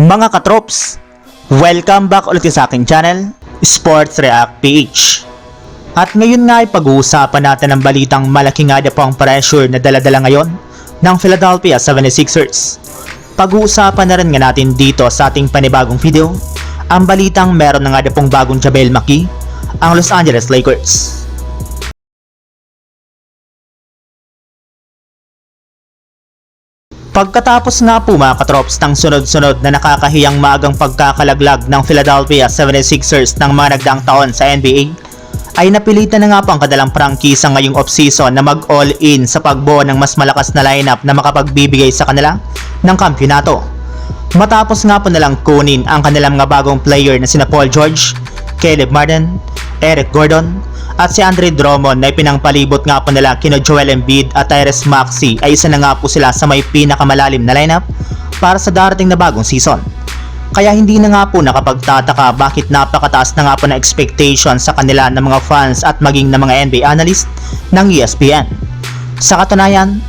Mga katrops, welcome back ulit sa aking channel, Sports React PH. At ngayon nga ay pag-uusapan natin ang balitang malaki nga na po ang pressure na daladala ngayon ng Philadelphia 76ers. Pag-uusapan na rin nga natin dito sa ating panibagong video, ang balitang meron na nga na pong bagong Jabel Maki, ang Los Angeles Lakers. Pagkatapos nga po mga katrops ng sunod-sunod na nakakahiyang maagang pagkakalaglag ng Philadelphia 76ers ng mga nagdaang taon sa NBA, ay napilitan na nga po ang kadalang prangkisa ngayong offseason na mag-all-in sa pagbuo ng mas malakas na lineup na makapagbibigay sa kanila ng kampyonato. Matapos nga po nalang kunin ang kanilang mga bagong player na sina Paul George, Caleb Martin, Eric Gordon, at si Andre Drummond na ipinangpalibot nga po nila kina Joel Embiid at Tyrese Maxey ay isa na nga po sila sa may pinakamalalim na lineup para sa darating na bagong season. Kaya hindi na nga po nakapagtataka bakit napakataas na nga po na expectation sa kanila ng mga fans at maging ng mga NBA analyst ng ESPN. Sa katunayan,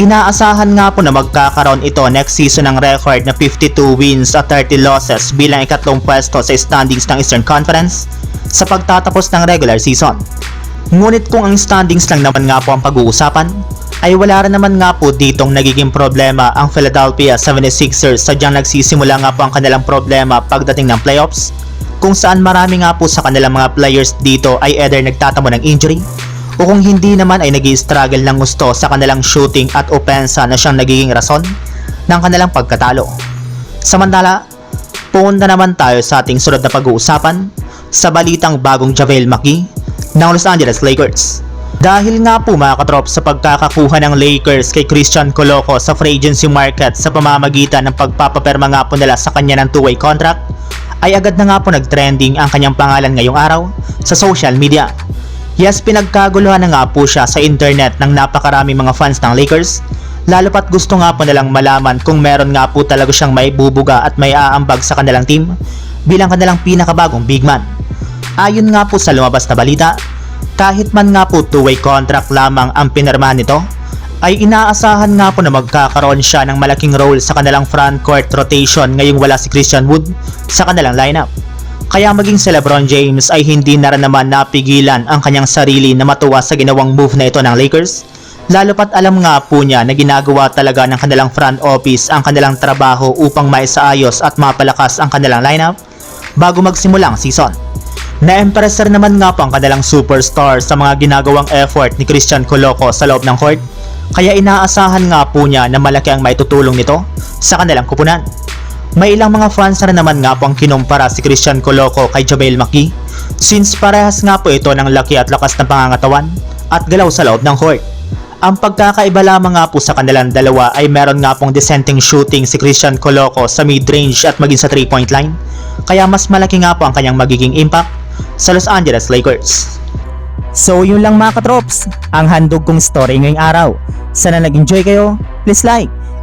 inaasahan nga po na magkakaroon ito next season ng record na 52 wins at 30 losses bilang ikatlong pwesto sa standings ng Eastern Conference sa pagtatapos ng regular season. Ngunit kung ang standings lang naman nga po ang pag-uusapan, ay wala rin naman nga po ditong nagiging problema ang Philadelphia 76ers sadyang nagsisimula nga po ang kanilang problema pagdating ng playoffs kung saan marami nga po sa kanilang mga players dito ay either nagtatamo ng injury o kung hindi naman ay nag struggle ng gusto sa kanilang shooting at opensa na siyang nagiging rason ng kanilang pagkatalo. Samantala, punta naman tayo sa ating sunod na pag-uusapan sa balitang bagong Javel McGee ng Los Angeles Lakers. Dahil nga po mga katrop sa pagkakakuha ng Lakers kay Christian Coloco sa free agency market sa pamamagitan ng pagpapaperma nga po nila sa kanya ng two-way contract, ay agad na nga po nag-trending ang kanyang pangalan ngayong araw sa social media. Yes, pinagkaguluhan na nga po siya sa internet ng napakaraming mga fans ng Lakers, lalo pat gusto nga po nilang malaman kung meron nga po talaga siyang may bubuga at may aambag sa kanilang team bilang kanilang pinakabagong big man. Ayon nga po sa lumabas na balita, kahit man nga po two-way contract lamang ang pinirmahan nito, ay inaasahan nga po na magkakaroon siya ng malaking role sa kanilang front court rotation ngayong wala si Christian Wood sa kanilang lineup. Kaya maging si Lebron James ay hindi na rin naman napigilan ang kanyang sarili na matuwa sa ginawang move na ito ng Lakers, lalo pat alam nga po niya na ginagawa talaga ng kanilang front office ang kanilang trabaho upang maisaayos at mapalakas ang kanilang lineup bago magsimula ang season. Na-impress rin naman nga po ang kanilang superstar sa mga ginagawang effort ni Christian Coloco sa loob ng court, kaya inaasahan nga po niya na malaki ang maitutulong nito sa kanilang kupunan. May ilang mga fans na naman nga po ang kinumpara si Christian Coloco kay Jabel McGee since parehas nga po ito ng laki at lakas ng pangangatawan at galaw sa loob ng court. Ang pagkakaiba lamang nga po sa kanilang dalawa ay meron nga pong dissenting shooting si Christian Coloco sa mid-range at maging sa 3-point line, kaya mas malaki nga po ang kanyang magiging impact sa Los Angeles Lakers. So yun lang mga katrops, ang handog kong story ngayong araw. Sana nag-enjoy kayo, please like